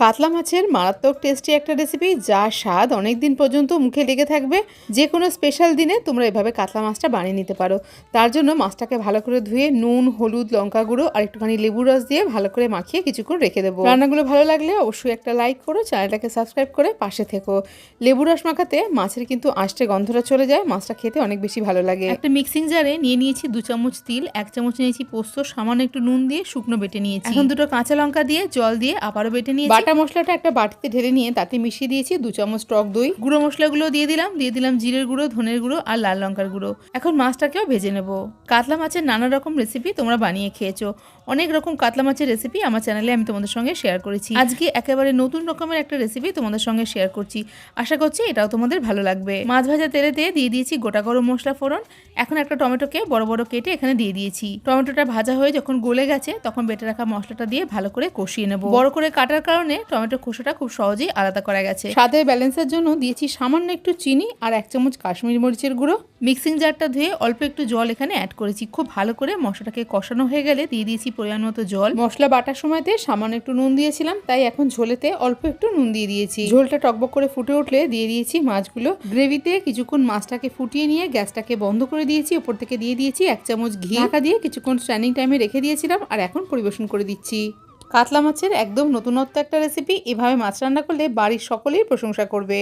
কাতলা মাছের মারাত্মক টেস্টি একটা রেসিপি যা স্বাদ অনেক দিন পর্যন্ত মুখে লেগে থাকবে। যে কোনো স্পেশাল দিনে তোমরা এভাবে কাতলা মাছটা বানিয়ে নিতে পারো। তার জন্য মাছটাকে ভালো করে ধুয়ে নুন হলুদ লঙ্কা গুঁড়ো আর একটুখানি লেবু রস দিয়ে ভালো করে মাখিয়ে কিছুক্ষণ রেখে দেবো। রান্নাগুলো ভালো লাগলে অবশ্যই একটা লাইক করো চ্যানেলটাকে সাবস্ক্রাইব করে পাশে থেকো। লেবু রস মাখাতে মাছের কিন্তু আঁশটে গন্ধটা চলে যায় মাছটা খেতে অনেক বেশি ভালো লাগে। একটা মিক্সিং জারে নিয়ে নিয়েছি দু চামচ তিল এক চামচ নিয়েছি পোস্ত সামান্য একটু নুন দিয়ে শুকনো বেটে নিয়েছি। এখন দুটো কাঁচা লঙ্কা দিয়ে জল দিয়ে আবারও বেটে নিয়েছি। বাটা মশলাটা একটা বাটিতে ঢেলে নিয়ে তাতে মিশিয়ে দিয়েছি দু চামচ টক দই। গুঁড়ো মশলাগুলো দিয়ে দিলাম দিয়ে দিলাম জিরের গুঁড়ো, ধনের গুঁড়ো আর লাল লঙ্কার গুঁড়ো। এখন মাছটাকেও ভেজে নেব। কাতলা মাছের নানা রকম রেসিপি তোমরা বানিয়ে খেয়েছো। অনেক রকম কাতলা মাছের রেসিপি আমার চ্যানেলে আমি তোমাদের সঙ্গে শেয়ার করেছি। আজকে একেবারে নতুন রকমের একটা রেসিপি তোমাদের সঙ্গে শেয়ার করছি। আশা করছি এটাও তোমাদের ভালো লাগবে। মাছ ভাজা তেলেতে দিয়ে দিয়েছি গোটা গরম মশলা ফোড়ন। এখন একটা টমেটোকে বড় বড় কেটে এখানে দিয়ে দিয়েছি। টমেটোটা ভাজা হয়ে যখন গলে গেছে, তখন বেটে রাখা মশলাটা দিয়ে ভালো করে কষিয়ে নেব। বড় করে কাটার কারণে টমেটো খোসাটা খুব সহজেই আলাদা করা গেছে। স্বাদের ব্যালেন্সের জন্য দিয়েছি সামান্য একটু চিনি আর এক চামচ কাশ্মীরি মরিচের গুঁড়ো। মিক্সিং জারটা ধুয়ে অল্প একটু জল এখানে অ্যাড করেছি। খুব ভালো করে মশলাটাকে কষানো হয়ে গেলে দিয়ে দিয়েছি পরিমাণ মতো জল। মশলা বাটার সময়তে সামান্য একটু নুন দিয়েছিলাম তাই এখন ঝোলেতে অল্প একটু নুন দিয়ে দিয়েছি। ঝোলটা টকবক করে ফুটে উঠলে দিয়ে দিয়েছি মাছগুলো। গ্রেভিতে কিছুক্ষণ মাছটাকে ফুটিয়ে নিয়ে গ্যাসটাকে বন্ধ করে দিয়েছি। ওপর থেকে দিয়ে দিয়েছি এক চামচ ঘি। ঢাকা দিয়ে কিছুক্ষণ স্ট্যান্ডিং টাইমে রেখে দিয়েছিলাম আর এখন পরিবেশন করে দিচ্ছি। কাতলা মাছের একদম নতুনত্ব একটা রেসিপি এভাবে মাছ রান্না করলে বাড়ির সকলেই প্রশংসা করবে।